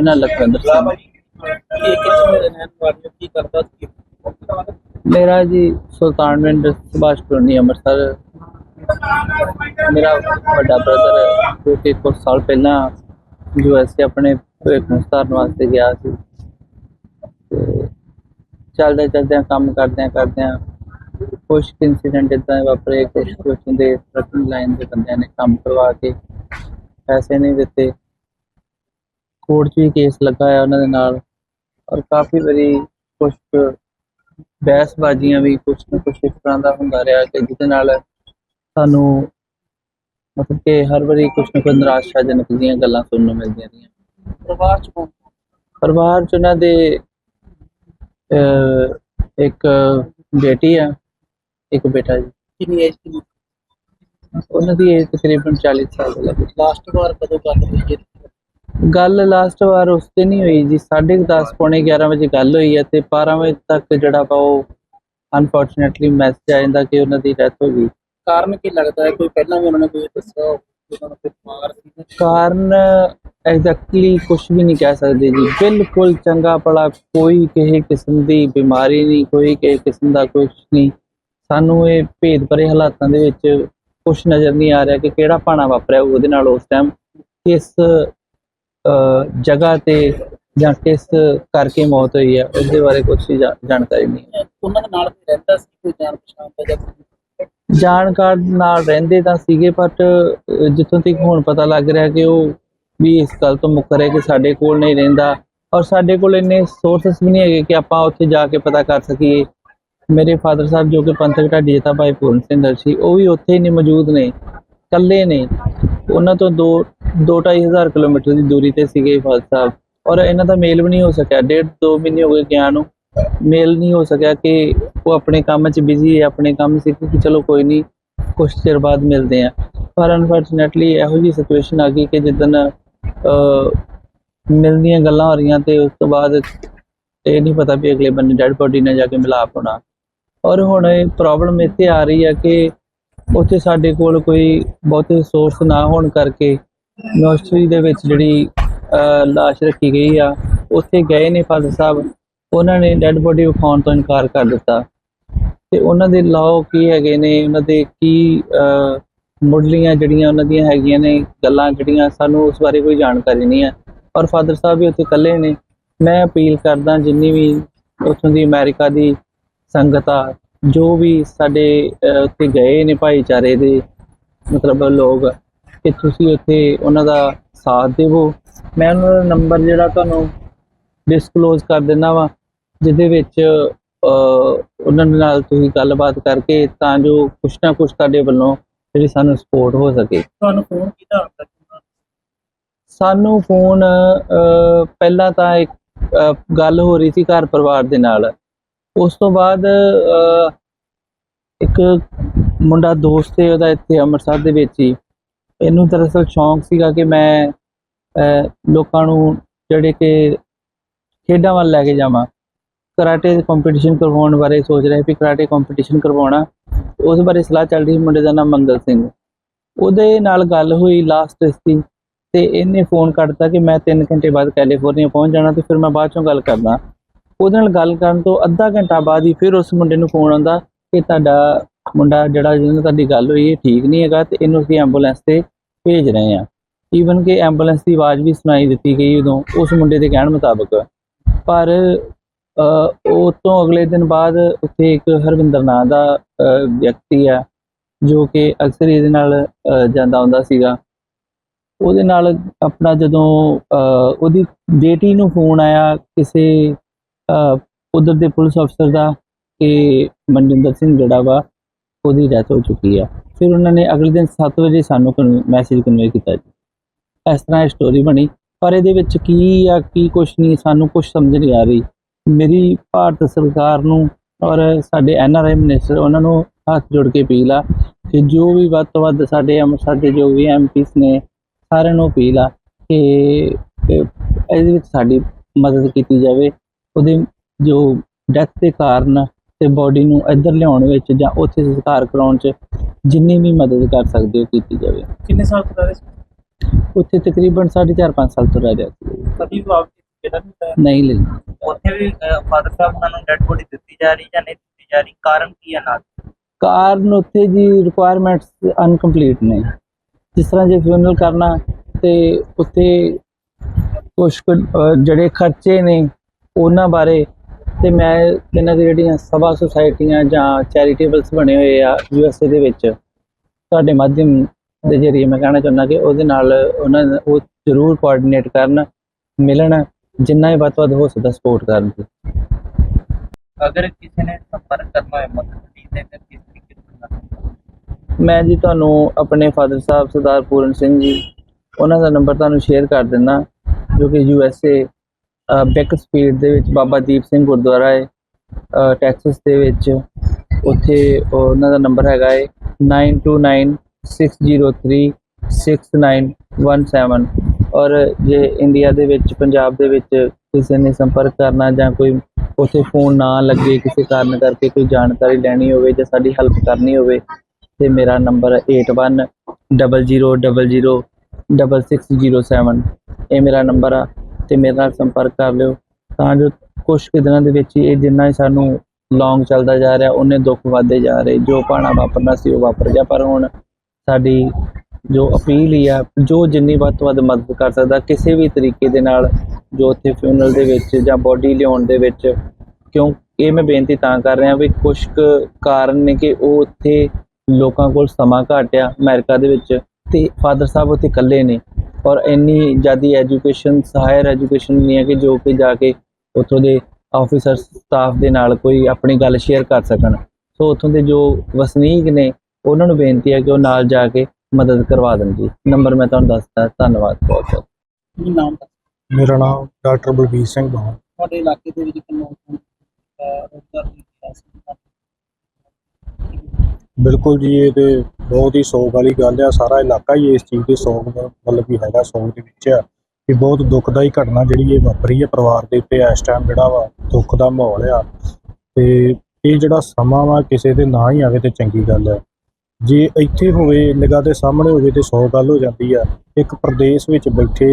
ਨਾਂ ਲਖਵਿੰਦਰ ਸਿੰਘ। ਕਰਦਾ ਮੇਰਾ ਜੀ ਸੁਲਤਾਨਵਿੰਡ ਸੁਭਾਸ਼ ਕਲੋਨੀ ਅੰਮ੍ਰਿਤਸਰ। ਮੇਰਾ ਵੱਡਾ ਬ੍ਰਦਰ ਜੋ ਕਿ ਕੁਝ ਸਾਲ ਪਹਿਲਾਂ ਯੂਐਸਏ ਆਪਣੇ ਭਵਿੱਖ ਨੂੰ ਸੁਧਾਰਨ ਵਾਸਤੇ ਗਿਆ ਸੀ। ਚੱਲਦੇ ਚੱਲਦੇ ਕੰਮ ਕਰਦਿਆਂ ਕਰਦਿਆਂ ਕੁਝ ਇਨਸੀਡੈਂਟ ਇਦਾਂ ਵਾਪਰੇ ਕੁਝ ਕੁਝ ਦੇ ਟਰਕਿੰਗ ਲਾਈਨ ਦੇ ਬੰਦਿਆਂ ਨੇ ਕੰਮ ਕਰਵਾ ਕੇ ਪੈਸੇ ਨਹੀਂ ਦਿੱਤੇ। ਕੋਰਟ 'ਚ ਵੀ ਕੇਸ ਲੱਗਾ ਹੈ ਉਹਨਾਂ ਦੇ ਨਾਲ ਔਰ ਕਾਫੀ ਵਾਰੀ ਕੁਝ ਬਹਿਸਬਾਜ਼ੀਆਂ ਵੀ ਕੁਝ ਨਾ ਕੁਝ ਇਸ ਤਰ੍ਹਾਂ ਦਾ ਹੁੰਦਾ ਰਿਹਾ ਕਿ ਜਿਹਦੇ ਨਾਲ ਸਾਨੂੰ ਮਤਲਬ ਕਿ ਹਰ ਵਾਰੀ ਕੁਝ ਨਾ ਕੁਝ ਨਿਰਾਸ਼ਾਜਨਕ ਦੀਆਂ ਗੱਲਾਂ ਸੁਣਨ ਨੂੰ ਮਿਲਦੀਆਂ ਰਹੀਆਂ। ਪਰਿਵਾਰ ਚ ਪਰਿਵਾਰ 'ਚ ਉਹਨਾਂ ਦੇ ਇੱਕ ਬੇਟੀ ਆ ਇੱਕ ਬੇਟਾ ਜੀ। ਕਿੰਨੀ ਏਜ ਕਿੰਨੀ ਉਹਨਾਂ ਦੀ ਏਜ ਤਕਰੀਬਨ 40 ਸਾਲ ਦੇ ਲੱਗੇ ਲਾਸਟ ਵਾਰ ਕਦੋਂ ਗੱਲ ਹੋਈ ਜੀ? ਗੱਲ ਲਾਸਟ ਵਾਰ ਉਸ ਦਿਨ ਹੀ ਹੋਈ ਜੀ 10:30 ਪੌਣੇ 11 ਵਜੇ ਗੱਲ ਹੋਈ ਹੈ ਤੇ 12 ਵਜੇ ਤੱਕ ਜਿਹੜਾ ਵਾ ਉਹ ਅਨਫੋਰਚੂਨੇਟਲੀ ਮੈਸੇਜ ਆ ਜਾਂਦਾ ਕਿ ਉਹਨਾਂ ਦੀ ਡੈਥ ਹੋ ਗਈ। ਕਾਰਨ ਕੀ ਲੱਗਦਾ ਹੈ? ਕੋਈ ਪਹਿਲਾਂ ਵੀ ਉਹਨਾਂ ਨੇ ਕੋਈ ਦੱਸਿਆ ਹੋਵੇ ਕਿ ਉਹਨਾਂ ਨੂੰ ਕੋਈ ਬਿਮਾਰ ਸੀ ਕਾਰਨ ਐਗਜ਼ੈਕਟਲੀ ਕੁਝ ਵੀ ਨਹੀਂ ਕਹਿ ਸਕਦੇ ਜੀ। ਬਿਲਕੁਲ ਚੰਗਾ ਭਲਾ ਕੋਈ ਕਿਸੇ ਕਿਸਮ ਦੀ ਬਿਮਾਰੀ ਨਹੀਂ ਕੋਈ ਕਿਸੇ ਕਿਸਮ ਦਾ ਕੁਝ ਨਹੀਂ। ਸਾਨੂੰ ਇਹ ਭੇਦ ਭਰੇ ਹਾਲਾਤਾਂ ਦੇ ਵਿੱਚ ਕੁਝ ਨਜ਼ਰ ਨਹੀਂ ਆ ਰਿਹਾ ਕਿ ਕਿਹੜਾ ਪਾਣਾ ਵਾਪਰਿਆ ਉਹਦੇ ਨਾਲ ਉਸ ਟਾਈਮ ਕਿਸ ਅਹ, ਜਗ੍ਹਾ ਤੇ ਜਾਂ ਕਿਸ ਕਰਕੇ ਮੌਤ ਹੋਈ ਹੈ ਉਸ ਦੇ ਬਾਰੇ ਕੁਝ ਜਾਣਕਾਰੀ ਨਹੀਂ ਹੈ। ਉਹਨਾਂ ਦੇ ਨਾਲ ਰਹਿੰਦਾ ਸੀ ਕੋਈ ਜਾਣ ਪਛਾਣ ਦਾ ਜਾਂ? ਜਾਣਕਾਰ ਨਾਲ ਰਹਿੰਦੇ ਤਾਂ ਸੀਗੇ ਬਟ ਜਿੱਥੋਂ ਤੱਕ ਹੁਣ ਪਤਾ ਲੱਗ ਰਿਹਾ ਕਿ ਉਹ ਵੀ ਇਸ ਗੱਲ ਤੋਂ ਮੁੱਕਰ ਹੈ ਕਿ ਸਾਡੇ ਕੋਲ ਨਹੀਂ ਰਹਿੰਦਾ ਔਰ ਸਾਡੇ ਕੋਲ ਇੰਨੇ ਸੋਰਸਸ ਵੀ ਨਹੀਂ ਹੈਗੇ ਕਿ ਆਪਾਂ ਉੱਥੇ ਜਾ ਕੇ ਪਤਾ ਕਰ ਸਕੀਏ ਮੇਰੇ ਫਾਦਰ ਸਾਹਿਬ ਜੋ ਕਿ ਪੰਥਕ ਢਾਡੀ ਜਥਾ ਭਾਈ ਪੂਰਨ ਸਿੰਘ ਸੀ ਉਹ ਵੀ ਉੱਥੇ ਹੀ ਨਹੀਂ ਮੌਜੂਦ ਨੇ ਇਕੱਲੇ ਨੇ ਉਹਨਾਂ ਤੋਂ 2 2-2500 ਕਿਲੋਮੀਟਰ ਦੀ ਦੂਰੀ ਤੇ ਸੀਗੇ ਫਾਦਰ ਸਾਹਿਬ। ਔਰ ਇਹਨਾਂ ਦਾ ਮੇਲ ਵੀ ਨਹੀਂ ਹੋ ਸਕਿਆ। ਡੇਢ ਦੋ ਮਹੀਨੇ ਹੋ ਗਏ ਗਿਆ ਨੂੰ। ਮੇਲ ਨਹੀਂ ਹੋ ਸਕਿਆ ਕਿ ਉਹ ਆਪਣੇ ਕੰਮ 'ਚ ਬਿਜ਼ੀ ਹੈ, ਆਪਣੇ ਕੰਮ ਸੀ ਕਿ ਚਲੋ ਕੋਈ ਨਹੀਂ ਕੁਝ ਚਿਰ ਬਾਅਦ ਮਿਲਦੇ ਆ ਪਰ ਅਨਫੋਰਚੂਨੇਟਲੀ ਇਹੋ ਜਿਹੀ ਸਿਚੁਏਸ਼ਨ ਆ ਗਈ ਕਿ ਜਿੱਦਨ ਮਿਲਦੀਆਂ ਗੱਲਾਂ ਹੋ ਰਹੀਆਂ ਤੇ ਉਸ ਤੋਂ ਬਾਅਦ ਇਹ ਨਹੀਂ ਪਤਾ ਵੀ ਅਗਲੇ ਬੰਦੇ ਡੈਡ ਬੋਡੀ ਨਾਲ ਜਾ ਕੇ ਮਿਲਾ ਪਾਉਣਾ ਔਰ ਹੁਣ ਇਹ ਪ੍ਰੋਬਲਮ ਇੱਥੇ ਆ ਰਹੀ ਹੈ ਕਿ ਉੱਥੇ ਸਾਡੇ ਕੋਲ ਕੋਈ ਬਹੁਤੇ ਸੋਰਸ ਨਾ ਹੋਣ ਕਰਕੇ ਮੋਸਟਰੀ ਦੇ ਵਿੱਚ ਜਿਹੜੀ ਅਹ, ਲਾਸ਼ ਰੱਖੀ ਗਈ ਆ ਉੱਥੇ ਗਏ ਨੇ ਫਾਦਰ ਸਾਹਿਬ। ਉਹਨਾਂ ਨੇ ਡੈੱਡ ਬੋਡੀ ਵਿਖਾਉਣ ਤੋਂ ਇਨਕਾਰ ਕਰ ਦਿੱਤਾ। ਤੇ ਉਹਨਾਂ ਦੇ ਲਾਓ ਕੀ ਹੈਗੇ ਨੇ ਉਹਨਾਂ ਦੇ ਕੀ ਮੁੱਢਲੀਆਂ ਜਿਹੜੀਆਂ ਉਹਨਾਂ ਦੀਆਂ ਹੈਗੀਆਂ ਨੇ ਗੱਲਾਂ ਜਿਹੜੀਆਂ ਸਾਨੂੰ ਉਸ ਬਾਰੇ ਕੋਈ ਜਾਣਕਾਰੀ ਨਹੀਂ ਹੈ। ਔਰ ਫਾਦਰ ਸਾਹਿਬ ਵੀ ਉੱਥੇ ਇਕੱਲੇ ਨੇ। ਮੈਂ ਅਪੀਲ ਕਰਦਾ ਜਿੰਨੀ ਵੀ ਉੱਥੋਂ ਦੀ ਅਮਰੀਕਾ ਦੀ ਸੰਗਤ ਆ ਜੋ ਵੀ ਸਾਡੇ ਉੱਥੇ ਗਏ ਨੇ ਭਾਈਚਾਰੇ ਦੇ ਮਤਲਬ ਲੋਕ ਕਿ ਤੁਸੀਂ ਉੱਥੇ ਉਹਨਾਂ ਦਾ ਸਾਥ ਦੇਵੋ। ਮੈਂ ਉਹਨਾਂ ਦਾ ਨੰਬਰ ਜਿਹੜਾ ਤੁਹਾਨੂੰ ਡਿਸਕਲੋਜ਼ ਕਰ ਦਿੰਦਾ ਵਾ ਜਿਹਦੇ ਵਿੱਚ ਉਹਨਾਂ ਨਾਲ ਤੁਸੀਂ ਗੱਲਬਾਤ ਕਰਕੇ ਤਾਂ ਜੋ ਕੁਛ ਨਾ ਕੁਛ ਤੁਹਾਡੇ ਵੱਲੋਂ ਜਿਹੜੀ ਸਾਨੂੰ ਸਪੋਰਟ ਹੋ ਸਕੇ। ਤੁਹਾਨੂੰ ਫੋਨ ਕੀਤਾ ਸਾਨੂੰ ਫੋਨ ਪਹਿਲਾਂ ਤਾਂ ਇੱਕ ਗੱਲ ਹੋ ਰਹੀ ਸੀ ਘਰ ਪਰਿਵਾਰ ਦੇ ਨਾਲ। ਉਸ ਤੋਂ ਬਾਅਦ ਇੱਕ ਮੁੰਡਾ ਦੋਸਤ ਹੈ ਉਹਦਾ ਇੱਥੇ ਅੰਮ੍ਰਿਤਸਰ ਦੇ ਵਿੱਚ ਹੀ। ਇਹਨੂੰ ਦਰਅਸਲ ਸ਼ੌਂਕ ਸੀਗਾ ਕਿ ਮੈਂ ਲੋਕਾਂ ਨੂੰ ਜਿਹੜੇ ਕਿ ਖੇਡਾਂ ਵੱਲ ਲੈ ਕੇ ਜਾਵਾਂ। ਕਰਾਟੇ ਦੇ ਕੰਪੀਟੀਸ਼ਨ ਕਰਵਾਉਣ ਬਾਰੇ ਸੋਚ ਰਿਹਾ ਵੀ ਕਰਾਟੇ ਕੰਪੀਟੀਸ਼ਨ ਕਰਵਾਉਣਾ। ਉਸ ਬਾਰੇ ਸਲਾਹ ਚੱਲ ਰਹੀ ਸੀ ਮੁੰਡੇ ਦਾ ਨਾਮ ਮੰਗਲ ਸਿੰਘ। ਉਹਦੇ ਨਾਲ ਗੱਲ ਹੋਈ ਲਾਸਟ ਦੀ ਤੇ ਇਹਨੇ ਫੋਨ ਕੱਟਤਾ ਕਿ ਮੈਂ 3 ਘੰਟੇ ਬਾਅਦ ਕੈਲੀਫੋਰਨੀਆ ਪਹੁੰਚ ਜਾਣਾ ਤੇ ਫਿਰ ਮੈਂ ਬਾਅਦ ਚੋਂ ਗੱਲ ਕਰਦਾ। ਉਹਦੇ ਨਾਲ ਗੱਲ ਕਰਨ ਤੋਂ ਅੱਧਾ ਘੰਟਾ ਬਾਅਦ ਹੀ ਫਿਰ ਉਸ ਮੁੰਡੇ ਨੂੰ ਫੋਨ ਆਉਂਦਾ ਕਿ ਤੁਹਾਡਾ ਮੁੰਡਾ ਜਿਹੜਾ ਜਿਹਨਾਂ ਨਾਲ ਤੁਹਾਡੀ ਗੱਲ ਹੋਈ ਇਹ ਠੀਕ ਨਹੀਂ ਹੈਗਾ ਤੇ ਇਹਨੂੰ ਅਸੀਂ ਐਂਬੂਲੈਂਸ ਤੇ ਭੇਜ ਰਹੇ ਹਾਂ। ਈਵਨ ਕਿ ਐਂਬੂਲੈਂਸ ਦੀ ਆਵਾਜ਼ ਵੀ ਸੁਣਾਈ ਦਿੱਤੀ ਗਈ ਉਦੋਂ, ਉਸ ਮੁੰਡੇ ਦੇ ਕਹਿਣ ਮੁਤਾਬਕ। ਪਰ ਉਹ ਤੋਂ ਅਗਲੇ ਦਿਨ ਬਾਅਦ ਉੱਥੇ ਇੱਕ ਹਰਵਿੰਦਰ ਨਾਂ ਦਾ ਵਿਅਕਤੀ ਆ, ਜੋ ਕਿ ਅਕਸਰ ਇਹਦੇ ਨਾਲ ਜਾਂਦਾ ਹੁੰਦਾ ਸੀਗਾ। ਉਹਦੇ ਨਾਲ ਆਪਣਾ ਜਦੋਂ ਉਹਦੀ ਬੇਟੀ ਨੂੰ ਫੋਨ ਆਇਆ ਕਿਸੇ ਉਧਰ ਦੇ ਪੁਲਿਸ ਅਫਸਰ ਦਾ ਕਿ ਮਨਜਿੰਦਰ ਸਿੰਘ ਜਿਹੜਾ ਵਾ, ਉਹਦੀ ਡੈਥ ਹੋ ਚੁੱਕੀ ਆ। ਫਿਰ ਉਹਨਾਂ ਨੇ ਅਗਲੇ ਦਿਨ 7 ਵਜੇ ਸਾਨੂੰ ਮੈਸੇਜ ਕਨਵੇ ਕੀਤਾ ਜੀ। ਇਸ ਤਰ੍ਹਾਂ ਇਹ ਸਟੋਰੀ ਬਣੀ। ਪਰ ਇਹਦੇ ਵਿੱਚ ਕੀ ਆ, ਕੀ ਕੁਛ ਨਹੀਂ, ਸਾਨੂੰ ਕੁਛ ਸਮਝ ਨਹੀਂ ਆ ਰਹੀ। ਮੇਰੀ ਭਾਰਤ ਸਰਕਾਰ ਨੂੰ ਔਰ ਸਾਡੇ ਐੱਨ ਆਰ ਆਈ ਮਿਨਿਸਟਰ ਉਹਨਾਂ ਨੂੰ ਹੱਥ ਜੋੜ ਕੇ ਅਪੀਲ ਆ ਕਿ ਜੋ ਵੀ ਵੱਧ ਤੋਂ ਵੱਧ ਸਾਡੇ ਅੰਮ੍ਰਿਤਸਰ ਦੇ ਜੋ ਵੀ ਐਮਪੀਸ ਨੇ, ਸਾਰਿਆਂ ਨੂੰ ਅਪੀਲ ਆ ਕਿ ਇਹਦੇ ਵਿੱਚ ਸਾਡੀ ਮਦਦ ਕੀਤੀ ਜਾਵੇ। ਉਹਦੇ ਜੋ ਡੈਥ ਦੇ ਕਾਰਨ ਤੇ ਬੋਡੀ ਨੂੰ ਇੱਧਰ ਲਿਆਉਣ ਵਿੱਚ ਜਾਂ ਉੱਥੇ ਸੰਸਕਾਰ ਕਰਾਉਣ 'ਚ ਜਿੰਨੀ ਵੀ ਮਦਦ ਕਰ ਸਕਦੇ ਹੋ ਕੀਤੀ ਜਾਵੇ। ਕਿੰਨੇ ਸਾਲ ਤੋਂ ਰਹਿ ਸੀ? ਉੱਥੇ ਤਕਰੀਬਨ 4.5 ਸਾਲ ਤੋਂ ਰਹਿ ਰਿਹਾ ਸੀ। ਕਦੀ ਆਪ ਕਿਹੜਾ ਨਹੀਂ ਲਈ। ਉੱਥੇ ਵੀ ਫਾਦਰ ਸਾਹਿਬ ਉਹਨਾਂ ਨੂੰ ਡੈਡ ਬੋਡੀ ਦਿੱਤੀ ਜਾ ਰਹੀ ਜਾਂ ਨਹੀਂ ਦਿੱਤੀ ਜਾ ਰਹੀ? ਕਾਰਨ ਕੀ ਹੈ ਨਾਲ? ਕਾਰਨ ਉੱਥੇ ਜੀ ਰਿਕੁਆਇਰਮੈਂਟਸ ਅਨਕੰਪਲੀਟ ਨੇ। ਜਿਸ ਤਰ੍ਹਾਂ ਜੇ ਫਿਊਨਰਲ ਕਰਨਾ ਤੇ ਉੱਥੇ ਕੁਛ ਕੁ, ਅਹ, ਜਿਹੜੇ ਖਰਚੇ ਨੇ ਉਹਨਾਂ ਬਾਰੇ ਤੇ ਮੈਂ ਇਹਨਾਂ ਦੀ ਜਿਹੜੀਆਂ ਸਭਾ ਸੁਸਾਇਟੀਆਂ ਜਾਂ ਚੈਰੀਟੇਬਲਸ ਬਣੇ ਹੋਏ ਆ ਯੂਐਸਏ ਦੇ ਵਿੱਚ ਤੁਹਾਡੇ ਮਾਧਿਅਮ ਦੇ ਜਰੀਏ ਮੈਂ ਕਹਿਣਾ ਚਾਹੁੰਦਾ ਕਿ ਉਹਦੇ ਨਾਲ ਉਹਨਾਂ ਦਾ- ਉਹ ਜ਼ਰੂਰ ਕੋਆਰਡੀਨੇਟ ਕਰਨ ਮਿਲਣ ਜਿੰਨਾ ਹੀ ਵੱਧ ਵੱਧ ਹੋ ਸਕਦਾ ਸਪੋਰਟ ਕਰਨ ਜੀ ਅਗਰ ਕਿਸੇ ਨੇ ਸੰਪਰਕ ਕਰਨਾ ਹੋਏ ਮਦਦ ਲਈ ਤੇ ਕਿਸ ਤਰੀਕੇ ਨਾਲ ਮੈਂ ਜੀ ਤੁਹਾਨੂੰ ਆਪਣੇ ਫਾਦਰ ਸਾਹਿਬ ਸਰਦਾਰ ਪੂਰਨ ਸਿੰਘ ਜੀ ਉਹਨਾਂ ਦਾ ਨੰਬਰ ਤੁਹਾਨੂੰ ਸ਼ੇਅਰ ਕਰ ਦਿੰਦਾ ਜੋ ਕਿ U S A back speed ਦੇ ਵਿੱਚ ਬਾਬਾ ਦੀਪ ਸਿੰਘ ਗੁਰਦੁਆਰਾ ਹੈ ਅ, ਟੈਕਸਸ ਦੇ ਵਿੱਚ। ਉੱਥੇ ਉਹਨਾਂ ਦਾ ਨੰਬਰ ਹੈਗਾ ਹੈ 9296036917 ਔਰ ਜੇ ਇੰਡੀਆ ਦੇ ਵਿੱਚ ਪੰਜਾਬ ਦੇ ਵਿੱਚ ਕਿਸੇ ਨੇ ਸੰਪਰਕ ਕਰਨਾ ਜਾਂ ਕੋਈ ਉੱਥੇ ਫੋਨ ਨਾ ਲੱਗੇ ਕਿਸੇ ਕਾਰਨ ਕਰਕੇ ਕੋਈ ਜਾਣਕਾਰੀ ਲੈਣੀ ਹੋਵੇ ਜਾਂ ਸਾਡੀ ਹੈਲਪ ਕਰਨੀ ਹੋਵੇ ਤੇ ਮੇਰਾ ਨੰਬਰ 8100006607 ਇਹ ਮੇਰਾ ਨੰਬਰ ਆ। ਤੇ ਮੇਰੇ ਨਾਲ ਸੰਪਰਕ ਕਰ ਲਿਓ। ਤਾਂ ਜੋ ਕੁਝ ਕੁ ਦਿਨਾਂ ਦੇ ਵਿੱਚ ਹੀ ਇਹ ਜਿੰਨਾ ਹੀ ਸਾਨੂੰ ਲੌਂਗ ਚੱਲਦਾ ਜਾ ਰਿਹਾ, ਉਹਨੇ ਦੁੱਖ ਵਧਦੇ ਜਾ ਰਹੇ। ਜੋ ਪਾਣਾ ਵਾਪਰਨਾ ਸੀ ਉਹ ਵਾਪਰ ਗਿਆ। ਪਰ ਹੁਣ ਸਾਡੀ ਜੋ ਅਪੀਲ ਹੀ ਆ, ਜੋ ਜਿੰਨੀ ਵੱਧ ਤੋਂ ਵੱਧ ਮਦਦ ਕਰ ਸਕਦਾ, ਕਿਸੇ ਵੀ ਤਰੀਕੇ ਦੇ ਨਾਲ ਜੋ ਉੱਥੇ ਫਿਊਨਲ ਦੇ ਵਿੱਚ ਜਾਂ ਬੋਡੀ ਲਿਆਉਣ ਦੇ ਵਿੱਚ, ਕਿਉਂ ਇਹ ਮੈਂ ਬੇਨਤੀ ਤਾਂ ਕਰ ਰਿਹਾ ਵੀ ਕੁਝ ਕੁ ਕਾਰਨ ਨੇ ਕਿ ਉਹ ਉੱਥੇ ਲੋਕਾਂ ਕੋਲ ਸਮਾਂ ਘੱਟ ਆ ਅਮਰੀਕਾ ਦੇ ਵਿੱਚ। ਤੇ ਫਾਦਰ ਸਾਹਿਬ ਉੱਥੇ ਇਕੱਲੇ ਨੇ ਔਰ ਇੰਨੀ ਜ਼ਿਆਦੀ ਐਜੂਕੇਸ਼ਨ ਹਾਇਰ ਐਜੂਕੇਸ਼ਨ ਨਹੀਂ ਹੈ ਕਿ ਜੋ ਕਿ ਜਾ ਕੇ ਉੱਥੋਂ ਦੇ ਆਫੀਸਰ ਸਟਾਫ ਦੇ ਨਾਲ ਕੋਈ ਆਪਣੀ ਗੱਲ ਸ਼ੇਅਰ ਕਰ ਸਕਣ। ਸੋ ਉੱਥੋਂ ਦੇ ਜੋ ਵਸਨੀਕ ਨੇ ਉਹਨਾਂ ਨੂੰ ਬੇਨਤੀ ਹੈ ਕਿ ਉਹ ਨਾਲ ਜਾ ਕੇ ਮਦਦ ਕਰਵਾ ਦੇਣ ਜੀ। ਨੰਬਰ ਮੈਂ ਤੁਹਾਨੂੰ ਦੱਸਦਾ ਧੰਨਵਾਦ ਬਹੁਤ ਬਹੁਤ। ਕੀ ਨਾਮ ਦੱਸੋ? ਮੇਰਾ ਨਾਮ ਡਾਕਟਰ ਬਲਬੀਰ ਸਿੰਘ ਬਾਹ। ਤੁਹਾਡੇ ਇਲਾਕੇ ਦੇ ਵਿੱਚ ਕਿੰਨਾ ਰੋਜ਼ਗਾਰ ਦੀ ਸਮੱਸਿਆ ਬਿਲਕੁਲ ਜੀ ਇਹ ਤੇ ਬਹੁਤ ਹੀ ਸੋਗ ਵਾਲੀ ਗੱਲ ਆ, ਸਾਰਾ ਇਲਾਕਾ ਹੀ ਇਸ ਚੀਜ਼ ਦੇ ਸੋਗ ਮਤਲਬ ਵੀ ਹੈਗਾ ਸੋਗ ਦੇ ਵਿੱਚ ਆ ਕਿ ਬਹੁਤ ਦੁਖਦਾਈ ਘਟਨਾ ਜਿਹੜੀ ਇਹ ਵਾਪਰੀ ਹੈ ਪਰਿਵਾਰ ਦੇ ਉੱਤੇ ਇਸ ਟਾਈਮ ਜਿਹੜਾ ਵਾ ਦੁੱਖ ਦਾ ਮਾਹੌਲ ਆ। ਤੇ ਇਹ ਜਿਹੜਾ ਸਮਾਂ ਵਾ ਕਿਸੇ ਦੇ ਨਾ ਹੀ ਆਵੇ ਤੇ ਚੰਗੀ ਗੱਲ ਹੈ ਜੇ ਇੱਥੇ ਹੋਵੇ, ਨਿਗਾਹ ਦੇ ਸਾਹਮਣੇ ਹੋਵੇ ਤੇ 100 ਗੱਲ ਹੋ ਜਾਂਦੀ ਆ। ਇੱਕ ਪ੍ਰਦੇਸ਼ ਵਿੱਚ ਬੈਠੇ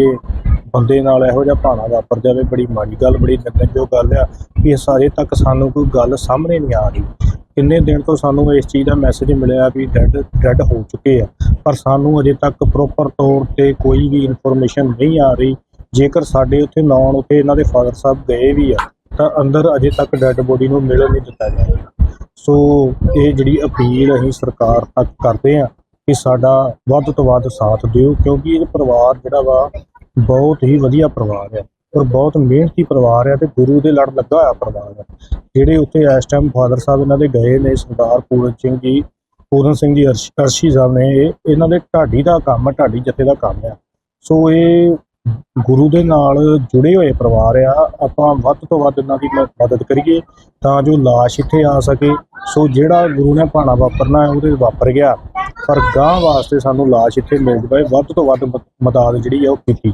ਬੰਦੇ ਨਾਲ ਇਹੋ ਜਿਹਾ ਭਾਣਾ ਵਾਪਰ ਜਾਵੇ, ਬੜੀ ਮਾੜੀ ਗੱਲ, ਬੜੀ ਨਿੰਦਣਯੋਗ ਗੱਲ ਆ ਕਿ ਇਸ ਅਜੇ ਤੱਕ ਸਾਨੂੰ ਕੋਈ ਗੱਲ ਸਾਹਮਣੇ ਨਹੀਂ ਆ ਰਹੀ। ਕਿੰਨੇ ਦਿਨ ਤੋਂ ਸਾਨੂੰ ਇਸ ਚੀਜ਼ ਦਾ ਮੈਸੇਜ ਮਿਲਿਆ ਵੀ ਡੈਡ ਡੈਡ ਹੋ ਚੁੱਕੇ ਆ। ਪਰ ਸਾਨੂੰ ਅਜੇ ਤੱਕ ਪ੍ਰੋਪਰ ਤੌਰ ਤੇ ਕੋਈ ਵੀ ਇਨਫੋਰਮੇਸ਼ਨ ਨਹੀਂ ਆ ਰਹੀ। ਜੇਕਰ ਸਾਡੇ ਉੱਥੇ ਨੌਨ ਉੱਥੇ ਇਹਨਾਂ ਦੇ ਫਾਦਰ ਸਾਹਿਬ ਗਏ ਵੀ ਆ, ਤਾਂ ਅੰਦਰ ਅਜੇ ਤੱਕ ਡੈਡ ਬੋਡੀ ਨੂੰ ਮਿਲਣ ਨਹੀਂ ਦਿੱਤਾ ਜਾ ਰਿਹਾ। ਸੋ ਇਹ ਜਿਹੜੀ ਅਪੀਲ ਅਸੀਂ ਸਰਕਾਰ ਤੱਕ ਕਰਦੇ ਆ ਕਿ ਸਾਡਾ ਵੱਧ ਤੋਂ ਵੱਧ ਸਾਥ ਦਿਓ, ਕਿਉਂਕਿ ਇਹ ਪਰਿਵਾਰ ਜਿਹੜਾ ਵਾ ਬਹੁਤ ਹੀ ਵਧੀਆ ਪਰਿਵਾਰ ਆ। ਔਰ ਬਹੁਤ ਮਿਹਨਤੀ ਪਰਿਵਾਰ ਹੈ ਤੇ ਗੁਰੂ ਦੇ ਲੜ ਲੱਗਾ ਹੋਇਆ ਪਰਿਵਾਰ ਹੈ। ਜਿਹੜੇ ਉੱਥੇ ਇਸ ਟਾਈਮ ਫਾਦਰ ਸਾਹਿਬ ਇਹਨਾਂ ਦੇ ਗਏ ਨੇ, ਸਰਦਾਰ ਪੂਰਨ ਸਿੰਘ ਜੀ, ਪੂਰਨ ਸਿੰਘ ਜੀ, ਅਰਸ਼- ਅਰਸ਼ੀ ਸਾਹਿਬ ਨੇ, ਇਹ ਇਹਨਾਂ ਦੇ ਢਾਡੀ ਦਾ ਕੰਮ ਹੈ, ਢਾਡੀ ਜੱਥੇ ਦਾ ਕੰਮ ਆ ਸੋ ਇਹ ਗੁਰੂ ਦੇ ਨਾਲ ਜੁੜੇ ਹੋਏ ਪਰਿਵਾਰ ਆ, ਆਪਾਂ ਵੱਧ ਤੋਂ ਵੱਧ ਇਹਨਾਂ ਦੀ ਮ- ਮਦਦ ਕਰੀਏ ਤਾਂ ਜੋ ਲਾਸ਼ ਇੱਥੇ ਆ ਸਕੇ। ਸੋ ਜਿਹੜਾ ਗੁਰੂ ਨੇ ਭਾਣਾ ਵਾਪਰਨਾ ਹੈ, ਉਹਦੇ ਵਾਪਰ ਗਿਆ। ਪਰ ਗਾਂ ਵਾਸਤੇ ਸਾਨੂੰ ਲਾਸ਼ ਇੱਥੇ ਮਿਲ ਜਾਵੇ, ਵੱਧ ਤੋਂ ਵੱਧ ਮ- ਮਦਦ ਜਿਹੜੀ ਆ ਉਹ ਕੀਤੀ